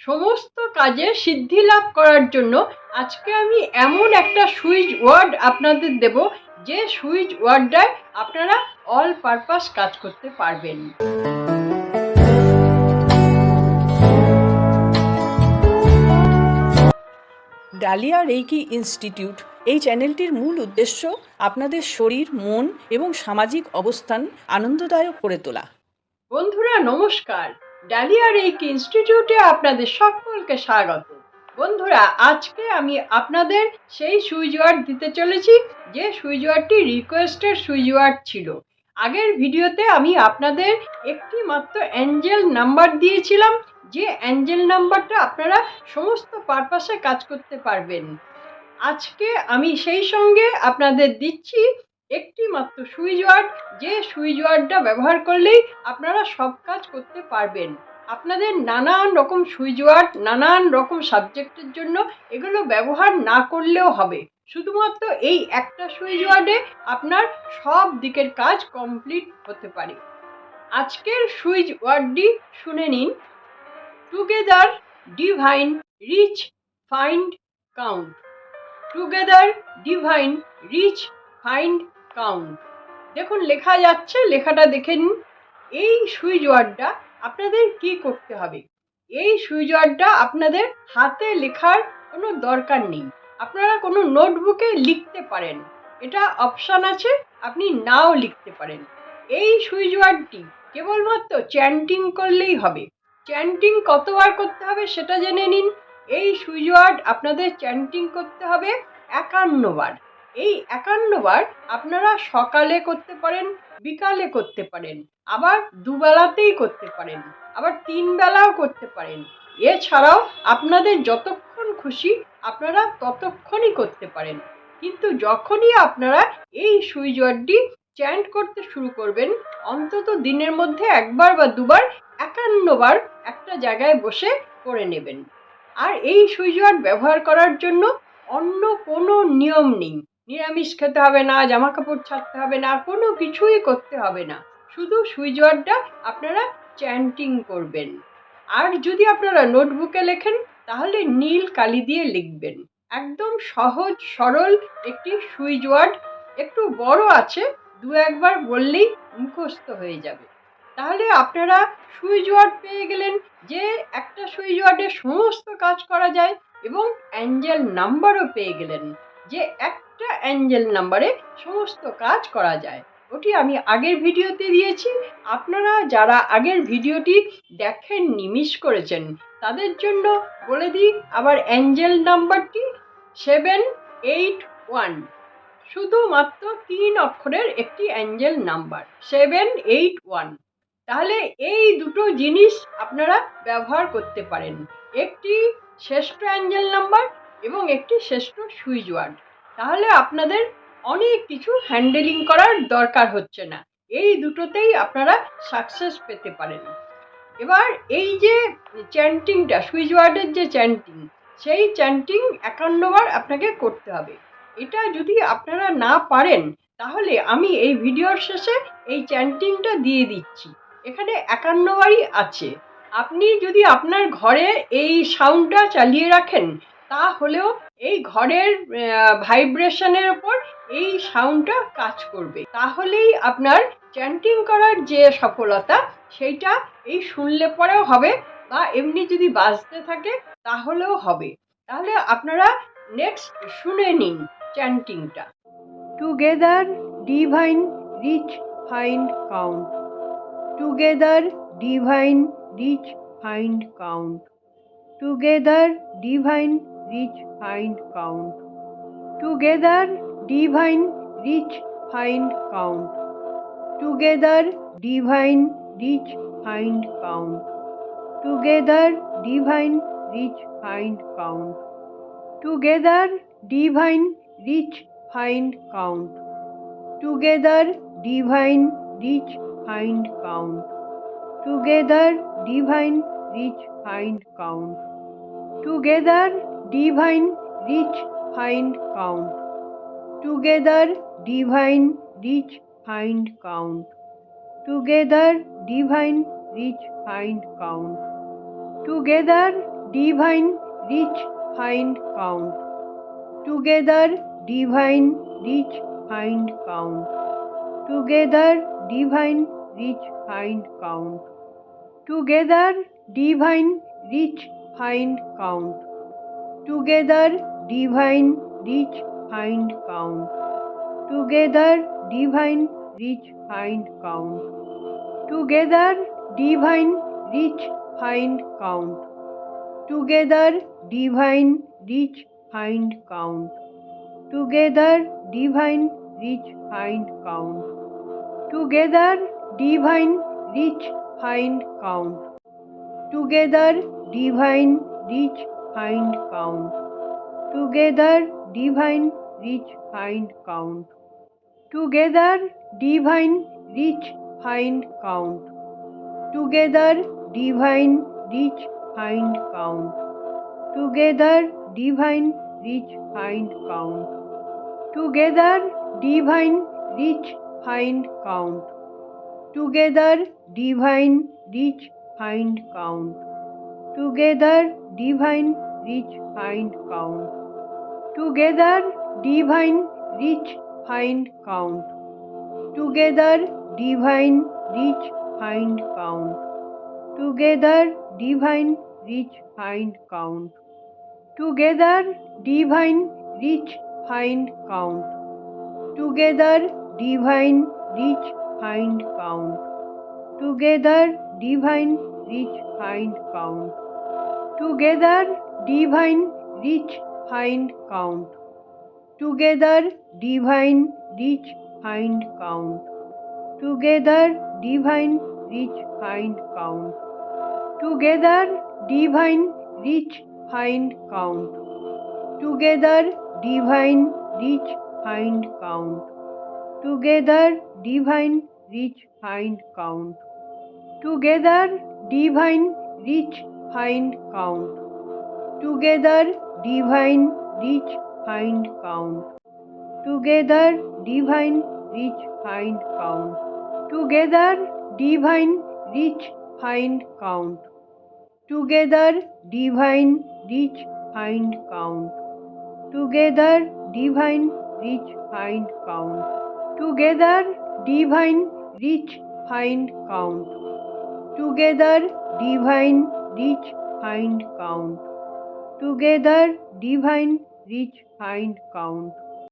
সমস্ত কাজে সিদ্ধি লাভ করার জন্য আজকে আমি এমন একটা সুইচ ওয়ার্ড আপনাদের দেব যে সুইচ ওয়ার্ডটায় আপনারা অল পারপাস কাজ করতে পারবেন। ডালিয়া রেইকি ইনস্টিটিউট এই চ্যানেলটির মূল উদ্দেশ্য আপনাদের শরীর মন এবং সামাজিক অবস্থান আনন্দদায়ক করে তোলা। বন্ধুরা নমস্কার। ডালিয়া রেইকি ইনস্টিটিউটে আপনাদের সকলকে স্বাগত। বন্ধুরা, আজকে আমি আপনাদের সেই সুইচ ওয়ার্ড দিতে চলেছি, যে সুইচ ওয়ার্ডটি রিকোয়েস্টের সুইচ ওয়ার্ড ছিল। আগের ভিডিওতে আমি আপনাদের একটি মাত্র অ্যাঞ্জেল নাম্বার দিয়েছিলাম, যে অ্যাঞ্জেল নাম্বারটা আপনারা সমস্ত পারপাসে কাজ করতে পারবেন। আজকে আমি সেই সঙ্গে আপনাদের দিচ্ছি একটি মাত্র সুইচ ওয়ার্ড যে সুইচ ওয়ার্ডটা ব্যবহার করলেই আপনারা সব কাজ করতে পারবেন। আপনাদের নানান রকম সুইচ ওয়ার্ড নানান রকম সাবজেক্টের জন্য এগুলো ব্যবহার না করলেও হবে। শুধুমাত্র এই একটা সুইচ ওয়ার্ডে আপনার সব দিকের কাজ কমপ্লিট হতে পারে। আজকের সুইচ ওয়ার্ডটি শুনে নিন। Together divine reach find count together divine reach find count দেখুন, লেখা যাচ্ছে, লেখাটা দেখে নিন। এই সুইচ ওয়ার্ডটা আপনাদের কি করতে হবে? এই সুইচ ওয়ার্ডটা আপনাদের হাতে লেখার কোনো দরকার নেই। আপনারা কোনো নোটবুকে লিখতে পারেন। এটা অপশান আছে, আপনি নাও লিখতে পারেন। এই সুইচ ওয়ার্ডটি কেবলমাত্র চ্যান্টিং করলেই হবে। চ্যান্টিং কতবার করতে হবে সেটা জেনে নিন। এই সুইচ ওয়ার্ড আপনাদের চ্যান্টিং করতে হবে একান্ন বার এই একান্ন বার আপনারা সকালে করতে পারেন, বিকালে করতে পারেন, আবার দুবেলাতেই করতে পারেন, আবার তিন বেলাও করতে পারেন। এছাড়াও আপনাদের যতক্ষণ খুশি আপনারা ততক্ষণই করতে পারেন। কিন্তু যখনই আপনারা এই ওয়ার্ডটি চ্যান্ট করতে শুরু করবেন, অন্তত দিনের মধ্যে একবার বা দুবার একান্নবার একটা জায়গায় বসে করে নেবেন। আর এই সুইচ ওয়ার্ড ব্যবহার করার জন্য অন্য কোনো নিয়ম নেই। নিরামিষ খেতে হবে না জামা কাপড় ছাড়তে হবে না, কোনো কিছুই করতে হবে না। শুধু সুইচ ওয়ার্ডটা আপনারা চ্যান্টিং করবেন। আর যদি আপনারা নোটবুকে লেখেন, তাহলে নীল কালি দিয়ে লিখবেন। একদম সহজ, সরল একটি সুইচ ওয়ার্ড একটু বড় আছে, দু একবার বললেই মুখস্থ হয়ে যাবে। তাহলে আপনারা সুইচ ওয়ার্ড পেয়ে গেলেন যে একটা সুইচ ওয়ার্ডে সমস্ত কাজ করা যায় এবং অ্যাঞ্জেল নাম্বারও পেয়ে গেলেন। যে একটা অ্যাঞ্জেল নাম্বারে সমস্ত কাজ করা যায়। ওটি আমি আগের ভিডিওতে দিয়েছি। আপনারা যারা আগের ভিডিওটি দেখেন মিস করেছেন, তাদের জন্য বলে দিই আবার অ্যাঞ্জেল নাম্বারটি সেভেন এইট ওয়ান। শুধুমাত্র তিন অক্ষরের একটি angel number, seven eight one. তাহলে এই দুটো জিনিস আপনারা ব্যবহার করতে পারেন। একটি শ্রেষ্ঠ অ্যাঞ্জেল নাম্বার এবং একটি শ্রেষ্ঠ সুইচ ওয়ার্ড। তাহলে আপনাদের অনেক কিছু হ্যান্ডেলিং করার দরকার হচ্ছে না। এই দুটোতেই আপনারা সাকসেস পেতে পারেন। এবার এই যে চ্যান্টিংটা সুইচ ওয়ার্ডের যে চ্যান্টিং সেই চ্যান্টিং একান্নবার আপনাকে করতে হবে। এটা যদি আপনারা না পারেন, তাহলে আমি এই ভিডিওর শেষে এই চ্যান্টিংটা দিয়ে দিচ্ছি। এখানে একান্নবারই আছে। আপনি যদি আপনার ঘরে এই সাউন্ডটা চালিয়ে রাখেন তাহলেও এই ঘরের ভাইব্রেশনের ওপর এই সাউন্ডটা কাজ করবে। তাহলেই আপনার চ্যান্টিং করার যে সফলতা, সেইটা এই শুনলে পরেও হবে বা এমনি যদি বাজতে থাকে, তাহলেও হবে। তাহলে আপনারা নেক্সট শুনে নিন চ্যান্টিংটা together divine reach find count together divine reach find count together divine rich find count. Together divine rich find count. Together divine rich find count. Together divine rich find count. Together divine rich find count. Together divine rich find count. Together divine rich find count. Together divine reach find count. Together, divine reach find count. Together, divine reach find count. Together, divine reach find count. Together, divine reach find count. Together, divine reach find count. Together, divine reach find count. Together, divine, rich, find count. Together, divine, rich, find count. Together, divine, rich, find count. Together, divine, rich, find count. Together, divine, rich, find count. Together, divine, rich, find count. Together, divine, rich, find count. Together, divine, rich, find count. Together, divine, rich, find count. Together, divine, rich, find count. Together, divine, rich, find count. Together, divine, rich, find count. Together, divine, rich, find count. Together, divine, rich, find count. Together, divine, rich, find count. Together, divine, rich, find count. Together, divine, rich, find count. Together, divine, rich, find count. Together, divine, rich, find count. Together, divine, rich, find count. Together, divine, rich, find count. Together, divine, rich, find count. Together, divine, rich, find count. Together, divine, rich, find count. Together, divine, rich, find count. Together, divine, rich, find count. Together, divine, rich, find count. Together, divine, rich, find count. Together, divine, rich, find count. Together, divine, rich, find count. Together, divine, rich, find count. Together, divine, rich, find count. Together, divine, rich, find count. Together, divine, rich, find count. Together, divine, rich, find count.